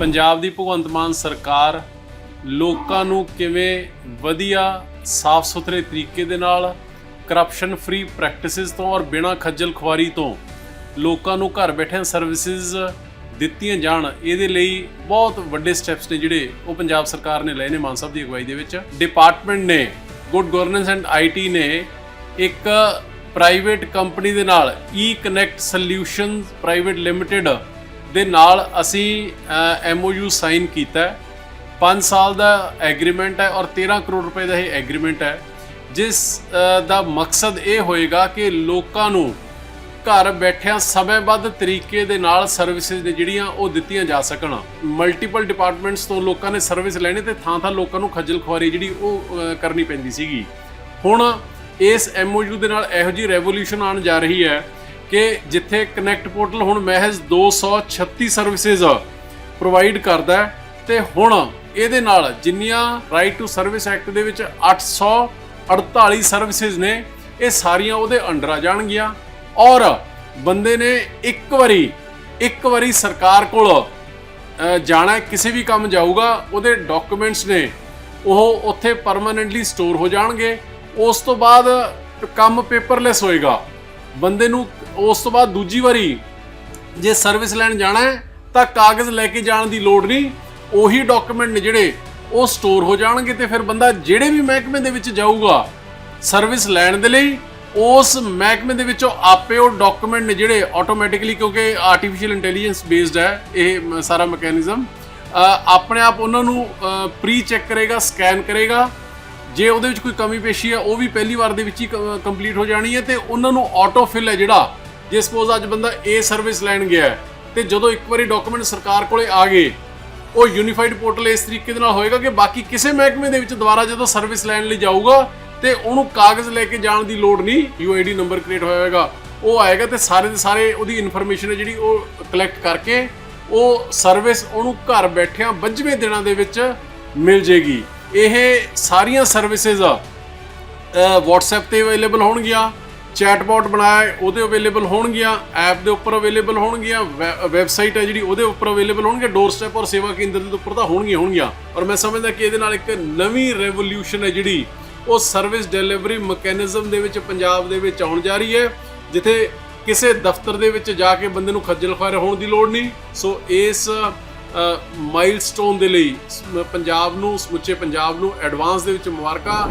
ਪੰਜਾਬ ਦੀ ਭਗਵੰਤ ਮਾਨ ਸਰਕਾਰ ਲੋਕਾਂ ਨੂੰ ਕਿਵੇਂ ਵਧੀਆ ਸਾਫ਼ ਸੁਥਰੇ ਤਰੀਕੇ ਦੇ ਨਾਲ ਕਰਪਸ਼ਨ ਫ੍ਰੀ ਪ੍ਰੈਕਟਿਸਿਸ ਤੋਂ ਔਰ ਬਿਨਾਂ ਖੱਜਲ ਖੁਆਰੀ ਤੋਂ ਲੋਕਾਂ ਨੂੰ ਘਰ ਬੈਠਿਆਂ ਸਰਵਿਸਿਜ਼ ਦਿੱਤੀਆਂ ਜਾਣ, ਇਹਦੇ ਲਈ ਬਹੁਤ ਵੱਡੇ ਸਟੈਪਸ ਨੇ ਜਿਹੜੇ ਉਹ ਪੰਜਾਬ ਸਰਕਾਰ ਨੇ ਲਏ ਨੇ ਮਾਨ ਸਾਹਿਬ ਦੀ ਅਗਵਾਈ ਦੇ ਵਿੱਚ। ਡਿਪਾਰਟਮੈਂਟ ਨੇ ਗੁੱਡ ਗਵਰਨੈਂਸ ਐਂਡ ਆਈਟੀ ਨੇ ਇੱਕ ਪ੍ਰਾਈਵੇਟ ਕੰਪਨੀ ਦੇ ਨਾਲ E connect solutions private limited ਦੇ ਨਾਲ ਅਸੀਂ ਐਮਓਯੂ ਸਾਈਨ ਕੀਤਾ ਹੈ। 5 ਸਾਲ ਦਾ ਐਗਰੀਮੈਂਟ ਹੈ ਔਰ 13 ਕਰੋੜ ਰੁਪਏ ਦਾ ਇਹ ਐਗਰੀਮੈਂਟ ਹੈ। ਜਿਸ ਦਾ ਮਕਸਦ ਇਹ ਹੋਏਗਾ ਕਿ ਲੋਕਾਂ ਨੂੰ ਘਰ ਬੈਠਿਆਂ ਸਮੇਂਬੱਧ ਤਰੀਕੇ ਦੇ ਨਾਲ ਸਰਵਿਸਿਜ਼ ਨੇ ਜਿਹੜੀਆਂ ਉਹ ਦਿੱਤੀਆਂ ਜਾ ਸਕਣ। ਮਲਟੀਪਲ ਡਿਪਾਰਟਮੈਂਟਸ ਤੋਂ ਲੋਕਾਂ ਨੇ ਸਰਵਿਸ ਲੈਣੀ ਤੇ ਥਾਂ ਥਾਂ ਲੋਕਾਂ ਨੂੰ ਖੱਜਲ ਖੁਆਰੀ ਜਿਹੜੀ ਉਹ ਕਰਨੀ ਪੈਂਦੀ ਸੀਗੀ। ਹੁਣ ਇਸ ਐਮਓਯੂ ਦੇ ਨਾਲ ਇਹੋ ਜੀ ਰੈਵੋਲੂਸ਼ਨ ਆਉਣ ਜਾ ਰਹੀ ਹੈ ਕਿ ਜਿੱਥੇ ਕਨੈਕਟ ਪੋਰਟਲ ਹੁਣ ਮਹਿਜ਼ 236 ਸਰਵਿਸਿਜ਼ ਪ੍ਰੋਵਾਈਡ ਕਰਦਾ ਹੈ ਤੇ ਹੁਣ ਇਹਦੇ ਨਾਲ ਜਿੰਨੀਆਂ ਰਾਈਟ ਟੂ ਸਰਵਿਸ ਐਕਟ ਦੇ ਵਿੱਚ 848 ਸਰਵਿਸਿਜ਼ ਨੇ, ਇਹ ਸਾਰੀਆਂ ਉਹਦੇ ਅੰਡਰ ਆ ਜਾਣਗੀਆਂ। ਔਰ ਬੰਦੇ ਨੇ ਇੱਕ ਵਾਰੀ ਇੱਕ ਵਾਰੀ ਸਰਕਾਰ ਕੋਲ ਜਾਣਾ ਕਿਸੇ ਵੀ ਕੰਮ ਜਾਊਗਾ, ਉਹਦੇ ਡਾਕੂਮੈਂਟਸ ਨੇ, ਉਹ ਉੱਥੇ ਪਰਮਾਨੈਂਟਲੀ ਸਟੋਰ ਹੋ ਜਾਣਗੇ। ਉਸ ਤੋਂ ਬਾਅਦ ਕੰਮ ਪੇਪਰਲੈਸ ਹੋਏਗਾ। ਬੰਦੇ ਨੂੰ ਉਸ ਤੋਂ ਬਾਅਦ ਦੂਜੀ ਵਾਰੀ ਜੇ ਸਰਵਿਸ ਲੈਣ ਜਾਣਾ ਹੈ, ਤਾਂ ਕਾਗਜ਼ ਲੈ ਕੇ ਜਾਣ ਦੀ ਲੋੜ ਨਹੀਂ। ਉਹੀ ਡਾਕੂਮੈਂਟ ਨੇ ਜਿਹੜੇ ਉਹ ਸਟੋਰ ਹੋ ਜਾਣਗੇ ਤੇ ਫਿਰ ਬੰਦਾ ਜਿਹੜੇ ਵੀ ਮਹਿਕਮੇ ਦੇ ਵਿੱਚ ਜਾਊਗਾ ਸਰਵਿਸ ਲੈਣ ਦੇ ਲਈ, ਉਸ ਮਹਿਕਮੇ ਦੇ ਵਿੱਚੋਂ ਆਪੇ ਉਹ ਡਾਕੂਮੈਂਟ ਨੇ ਜਿਹੜੇ ਆਟੋਮੈਟਿਕਲੀ ਕਿਉਂਕਿ ਆਰਟੀਫੀਸ਼ੀਅਲ ਇੰਟੈਲੀਜੈਂਸ ਬੇਸਡ ਹੈ, ਇਹ ਮ- ਸਾਰਾ ਮੈਕੈਨਿਜ਼ਮ ਆਪਣੇ ਆਪ ਉਹਨਾਂ ਨੂੰ ਪ੍ਰੀ ਚੈੱਕ ਕਰੇਗਾ ਸਕੈਨ ਕਰੇਗਾ ਜੇ ਉਹਦੇ ਵਿੱਚ ਕੋਈ ਕਮੀ ਪੇਸ਼ੀ ਹੈ ਉਹ ਵੀ ਪਹਿਲੀ ਵਾਰ ਦੇ ਵਿੱਚ ਹੀ ਕੰਪਲੀਟ ਹੋ ਜਾਣੀ ਹੈ ਤੇ ਉਹਨਾਂ ਨੂੰ ਆਟੋ ਫਿਲ ਹੈ ਜਿਹੜਾ ਜੇ ਸਪੋਜ਼ ਅੱਜ ਬੰਦਾ ਇਹ ਸਰਵਿਸ ਲੈਣ ਗਿਆ ਹੈ, ਤੇ ਜਦੋਂ ਇੱਕ ਵਾਰੀ ਡਾਕੂਮੈਂਟ ਸਰਕਾਰ ਕੋਲੇ ਆ ਗਏ ਉਹ ਯੂਨੀਫਾਈਡ ਪੋਰਟਲ ਇਸ ਤਰੀਕੇ ਦੇ ਨਾਲ ਹੋਏਗਾ ਕਿ ਬਾਕੀ ਕਿਸੇ ਮਹਿਕਮੇ ਦੇ ਵਿੱਚ ਦੁਬਾਰਾ ਜਦੋਂ ਸਰਵਿਸ ਲੈਣ ਲਈ ਜਾਊਗਾ ਤੇ ਉਹਨੂੰ ਕਾਗਜ਼ ਲੈ ਕੇ ਜਾਣ ਦੀ ਲੋੜ ਨਹੀਂ ਯੂਆਈਡੀ ਨੰਬਰ ਕ੍ਰੀਏਟ ਹੋਇਆ ਹੋਏਗਾ। ਉਹ ਆਏਗਾ ਤੇ ਸਾਰੇ ਦੇ ਸਾਰੇ ਉਹਦੀ ਇਨਫੋਰਮੇਸ਼ਨ ਹੈ ਜਿਹੜੀ ਉਹ ਕਲੈਕਟ ਕਰਕੇ ਉਹ ਸਰਵਿਸ ਉਹਨੂੰ ਘਰ ਬੈਠਿਆਂ 25ਵੇਂ ਦਿਨਾਂ ਦੇ ਵਿੱਚ ਮਿਲ ਜੇਗੀ। ਇਹ ਸਾਰੀਆਂ ਸਰਵਿਸਿਜ਼ WhatsApp ਤੇ ਅਵੇਲੇਬਲ ਹੋਣਗੀਆਂ ਚੈਟਬੋਟ ਬਣਾਇਆ, ਉਹਦੇ ਅਵੇਲੇਬਲ ਹੋਣਗੀਆਂ ਐਪ ਦੇ ਉੱਪਰ ਅਵੇਲੇਬਲ ਹੋਣਗੀਆਂ ਵੈਬਸਾਈਟ ਹੈ ਜਿਹੜੀ, ਉਹਦੇ ਉੱਪਰ ਅਵੇਲੇਬਲ ਹੋਣਗੇ ਡੋਰ ਸਟੈਪ ਔਰ ਸੇਵਾ ਕੇਂਦਰ ਦੇ ਉੱਪਰ ਤਾਂ ਹੋਣਗੀਆਂ ਹੋਣਗੀਆਂ। ਔਰ ਮੈਂ ਸਮਝਦਾ ਕਿ ਇਹਦੇ ਨਾਲ ਇੱਕ ਨਵੀਂ ਰੈਵੋਲੂਸ਼ਨ ਹੈ ਜਿਹੜੀ, ਉਹ ਸਰਵਿਸ ਡਿਲੀਵਰੀ ਮੈਕੈਨਿਜ਼ਮ ਦੇ ਵਿੱਚ ਪੰਜਾਬ ਦੇ ਵਿੱਚ ਆਉਣ ਜਾ ਰਹੀ ਹੈ, ਜਿੱਥੇ ਕਿਸੇ ਦਫ਼ਤਰ ਦੇ ਵਿੱਚ ਜਾ ਕੇ ਬੰਦੇ ਨੂੰ ਖੱਜਲ ਖੁਆਰ ਹੋਣ ਦੀ ਲੋੜ ਨਹੀਂ। ਸੋ ਇਸ ਮਾਈਲਸਟੋਨ ਦੇ ਲਈ ਪੰਜਾਬ ਨੂੰ ਸਮੁੱਚੇ ਪੰਜਾਬ ਨੂੰ ਐਡਵਾਂਸ ਦੇ ਵਿੱਚ ਮੁਬਾਰਕਾਂ।